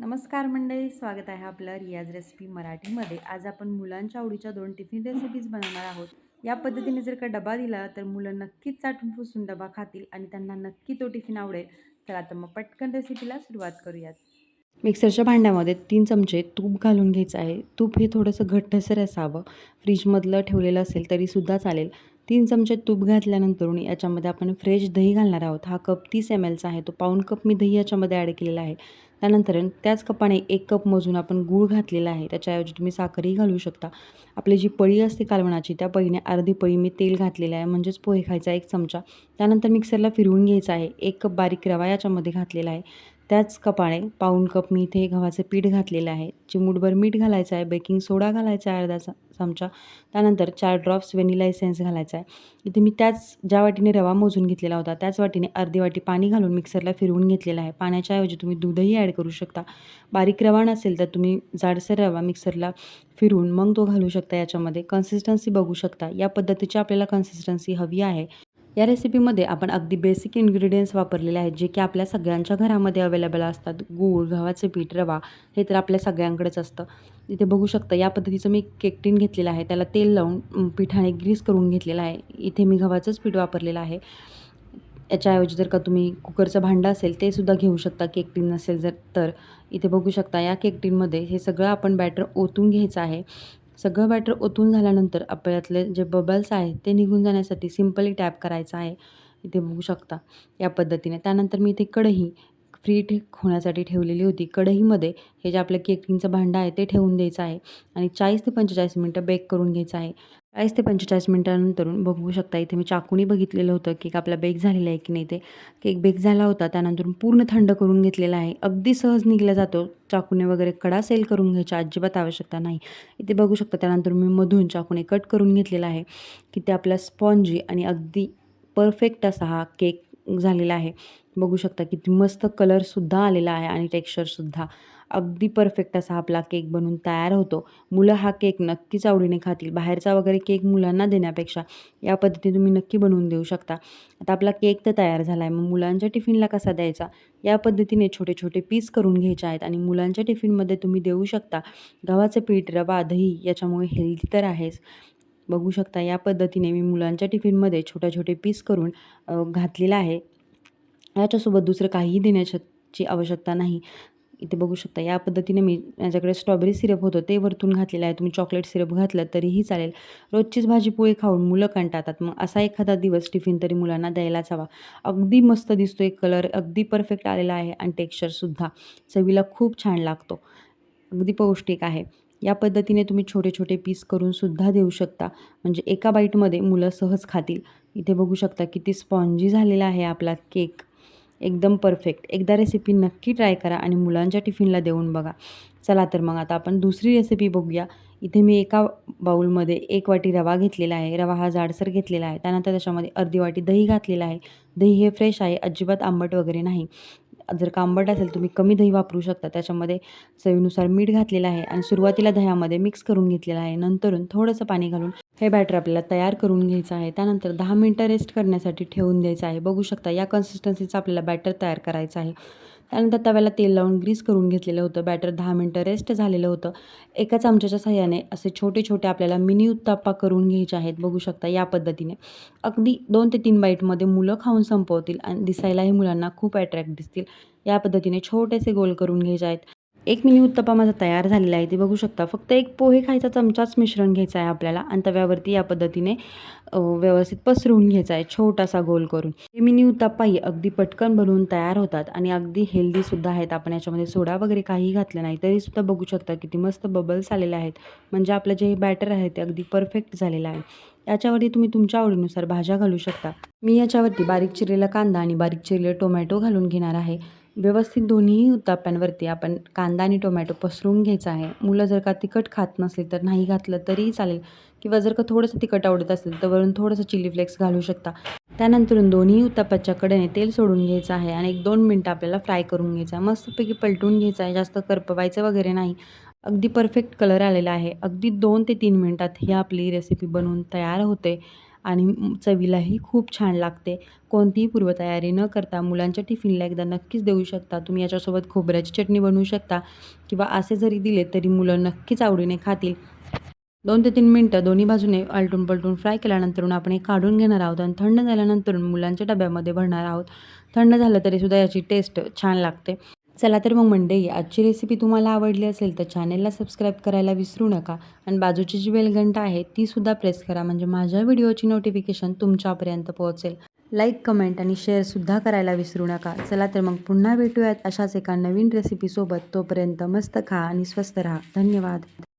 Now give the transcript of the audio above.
नमस्कार मंडळी स्वागत आहे आपलं रियाज रेसिपी मराठीमध्ये. आज आपण मुलांच्या आवडीच्या दोन टिफिन रेसिपीज बनवणार आहोत. या पद्धतीने जर का डबा दिला तर मुलं नक्कीच चाटून पुसून डबा खातील आणि त्यांना नक्की तो टिफिन आवडेल. तर आता मग पटकन रेसिपीला सुरुवात करूयात. मिक्सरच्या भांड्यामध्ये तीन चमचे तूप घालून घ्यायचं आहे. तूप हे थोडंसं घट्टसर असावं. फ्रीजमधलं ठेवलेलं असेल तरीसुद्धा चालेल. तीन चमचे तूप घातल्यानंतर याच्यामध्ये आपण फ्रेश दही घालणार आहोत. हा कप तीस एम एलचा आहे. तो पाऊण कप मी दही याच्यामध्ये ॲड केलेला आहे. त्यानंतर त्याच कपाने एक कप मोजून आपण गूळ घातलेला आहे. त्याच्याऐवजी तुम्ही साखरही घालू शकता. आपली जी पळी असते कालवणाची त्या पळीने अर्धी पळी मी तेल घातलेलं आहे. म्हणजेच पोहे खायचा एक चमचा. त्यानंतर मिक्सरला फिरवून घ्यायचा आहे. एक कप बारीक रवा याच्यामध्ये घातलेला आहे. त्याच कपाळे पाऊण कप मी इथे गव्हाचं पीठ घातलेलं आहे. चिमूटभर मीठ घालायचं आहे. बेकिंग सोडा घालायचा आहे अर्धा चमचा. त्यानंतर चार ड्रॉप्स व्हॅनिला एसेन्स घालायचा आहे. इथे मी त्याच ज्या वाटीने रवा मोजून घेतलेला होता त्याच वाटीने अर्धी वाटी पाणी घालून मिक्सरला फिरवून घेतलेलं आहे. पाण्याच्या ऐवजी तुम्ही दूधही ॲड करू शकता. बारीक रवा नसेल तर तुम्ही जाडसर रवा मिक्सरला फिरून मग तो घालू शकता याच्यामध्ये. कन्सिस्टन्सी बघू शकता. या पद्धतीची आपल्याला कन्सिस्टन्सी हवी आहे. या रेसिपीमध्ये आपण अगदी बेसिक इन्ग्रेडियंट्स वापरलेले आहेत जे की आपल्या सगळ्यांच्या घरामध्ये अवेलेबल असतात. गूळ गव्हाचे पीठ रवा हे तर आपल्या सगळ्यांकडेच असतं. इथे बघू शकता या पद्धतीचं मी केकटीन घेतलेलं आहे. त्याला तेल लावून पिठाने ग्रीस करून घेतलेलं आहे. इथे मी गव्हाचंच पीठ वापरलेलं आहे. याच्याऐवजी जर का तुम्ही कुकरचं भांडं असेल ते सुद्धा घेऊ शकता केक टीन नसेल जर तर. इथे बघू शकता या केक टीनमध्ये हे सगळं आपण बॅटर ओतून घ्यायचं आहे. सगळं बॅटर ओतून झाल्यानंतर आपल्यातले जे बबल्स आहेत ते निघून जाण्यासाठी सिम्पली टॅप करायचं आहे. इथे बघू शकता या पद्धतीने. त्यानंतर मी इथे कढई फ्री ठे होण्यासाठी ठेवलेली होती. कढईमध्ये हे जे आपलं केकिंगचं भांडं आहे ते ठेवून द्यायचं आहे आणि चाळीस ते पंचेचाळीस मिनटं बेक करून घ्यायचं आहे. चाळीस ते पंचेचाळीस मिनटानंतरून बघू शकता इथे मी चाकूनी बघितलेलं होतं. केक आपला बेक झालेला आहे की नाही ते. केक बेक झाला होता. त्यानंतर पूर्ण थंड करून घेतलेला आहे. अगदी सहज निघला जातो. चाकूने वगैरे कडा सेल करून घ्यायची अजिबात आवश्यकता नाही. इथे बघू शकता त्यानंतर मी मधून चाकूने कट करून घेतलेला आहे की ते आपला स्पॉन्जी आणि अगदी परफेक्ट असा हा केक झालेला आहे. बघू शकता किती मस्त कलरसुद्धा आलेला आहे आणि टेक्स्चरसुद्धा अगदी परफेक्ट असा आपला केक बनून तयार होतो. मुलं हा केक नक्कीच आवडीने खातील. बाहेरचा वगैरे केक मुलांना देण्यापेक्षा या पद्धतीने तुम्ही नक्की बनवून देऊ शकता. आता आपला केक तर तयार झाला आहे मग मुलांच्या टिफिनला कसा द्यायचा? या पद्धतीने छोटे छोटे पीस करून घ्यायचे आहेत आणि मुलांच्या टिफिनमध्ये तुम्ही देऊ शकता. गव्हाचं पीठ रवा दही याच्यामुळे हेल्दी तर आहेच. बघू शकता या पद्धतीने मी मुलांच्या टिफिनमध्ये छोटे छोटे पीस करून घातलेला आहे. याच्यासोबत दुसरं काहीही देण्याची आवश्यकता नाही. इथे बघू शकता या पद्धतीने मी माझ्याकडे स्ट्रॉबेरी सिरप होतं ते वरतून घातलेलं आहे. तुम्ही चॉकलेट सिरप घातलं तरीही चालेल. रोजचीच भाजीपोळी खाऊन मुलं कंटाळतात. मग असा एखादा दिवस टिफिन तरी मुलांना द्यायलाच हवा. अगदी मस्त दिसतो एक कलर अगदी परफेक्ट आलेला आहे आणि टेक्स्चरसुद्धा चवीला खूप छान लागतो. अगदी पौष्टिक आहे. या पद्धतीने तुम्ही छोटे छोटे पीस करूनसुद्धा देऊ शकता. म्हणजे एका बाईटमध्ये मुलं सहज खातील. इथे बघू शकता किती स्पॉन्जी झालेला आहे आपला केक एकदम परफेक्ट एकदा रेसिपी नक्की ट्राय करा आणि मुलांच्या टिफिनला देऊन बघा. चला तर मग आता आपण दुसरी रेसिपी बघूया. इथे मी एका बाऊलमध्ये एक वाटी रवा घेतलेला आहे. रवा हा जाडसर घेतलेला आहे. त्यानंतर त्याच्यामध्ये अर्धी वाटी दही घातलेला आहे. दही हे फ्रेश आहे. अजिबात आंबट वगैरे नाही. जर का आंबट असेल तुम्ही कमी दही वापरू शकता. त्याच्यामध्ये चवीनुसार मीठ घातलेलं आहे आणि सुरुवातीला दह्यामध्ये मिक्स करून घेतलेलं आहे. नंतरून थोडंसं पाणी घालून हे बॅटर आपल्याला तयार करून घ्यायचं आहे. त्यानंतर दहा मिनटं रेस्ट करण्यासाठी ठेवून द्यायचं आहे. बघू शकता या कन्सिस्टन्सीचं आपल्याला बॅटर तयार करायचं आहे. त्यानंतर तव्याला तेल लावून ग्रीस करून घेतलेलं होतं. बॅटर दहा मिनटं रेस्ट झालेलं होतं. एका चमच्याच्या सहाय्याने असे छोटे छोटे आपल्याला मिनी उत्ताप्पा करून घ्यायचे आहेत. बघू शकता या पद्धतीने. अगदी दोन ते तीन बाईटमध्ये मुलं खाऊन संपवतील आणि दिसायलाही मुलांना खूप अट्रॅक्ट दिसतील. या पद्धतीने छोटेसे गोल करून घ्यायचे आहेत. एक मिनी उत्तप्पा माझा तयार झालेला आहे ते बघू शकता. फक्त एक पोहे खायचा चमचाच मिश्रण घ्यायचं आहे आपल्याला. आणि तव्यावरती या पद्धतीने व्यवस्थित पसरवून घ्यायचा आहे छोटासा गोल करून. हे मिनी उत्ताप्पाही अगदी पटकन बनवून तयार होतात आणि अगदी हेल्दीसुद्धा आहेत. आपण याच्यामध्ये सोडा वगैरे काही घातलं नाही तरीसुद्धा बघू शकता किती मस्त बबल्स आलेले आहेत. म्हणजे आपलं जे बॅटर आहे ते अगदी परफेक्ट झालेलं आहे. याच्यावरती तुम्ही तुमच्या आवडीनुसार भाज्या घालू शकता. मी याच्यावरती बारीक चिरलेला कांदा आणि बारीक चिरलेला टोमॅटो घालून घेणार आहे. व्यवस्थित दोन्ही उत्ताप्यांवरती आपण कांदा आणि टोमॅटो पसरून घ्यायचा आहे. मुलं जर का तिखट खात नसेल तर नाही घातलं तरीही चालेल. किंवा जर का थोडंसं तिखट आवडत असेल तर वरून थोडंसं चिली फ्लेक्स घालू शकता. त्यानंतरून दोन्ही उत्तापाच्या कडेने तेल सोडून घ्यायचं आहे आणि एक दोन मिनटं आपल्याला फ्राय करून घ्यायचं आहे. मस्तपैकी पलटून घ्यायचं आहे. जास्त करपवायचं वगैरे नाही. अगदी परफेक्ट कलर आलेला आहे. अगदी दोन ते तीन मिनटात ही आपली रेसिपी बनवून तयार होते. आणि चवीलाही खूप छान लागते. कोणतीही पूर्वतयारी न करता मुलांच्या टिफिनला एकदा नक्कीच देऊ शकता. तुम्ही याच्यासोबत खोबऱ्याची चटणी बनवू शकता किंवा असे जरी दिले तरी मुलं नक्कीच आवडीने खातील. दोन ते तीन मिनटं दोन्ही बाजूने आलटून पलटून फ्राय केल्यानंतरून आपण हे काढून घेणार आहोत आणि थंड झाल्यानंतर मुलांच्या डब्यामध्ये भरणार आहोत. थंड झालं तरीसुद्धा याची टेस्ट छान लागते. चला तर मग मंडई आजची रेसिपी तुम्हाला आवडली असेल तर चॅनेलला सबस्क्राईब करायला विसरू नका आणि बाजूची जी बेलघंटा आहे तीसुद्धा प्रेस करा. म्हणजे माझ्या व्हिडिओची नोटिफिकेशन तुमच्यापर्यंत पोहोचेल. लाईक कमेंट आणि शेअरसुद्धा करायला विसरू नका. चला तर मग पुन्हा भेटूयात अशाच एका नवीन रेसिपीसोबत तोपर्यंत मस्त खा आणि स्वस्त राहा. धन्यवाद.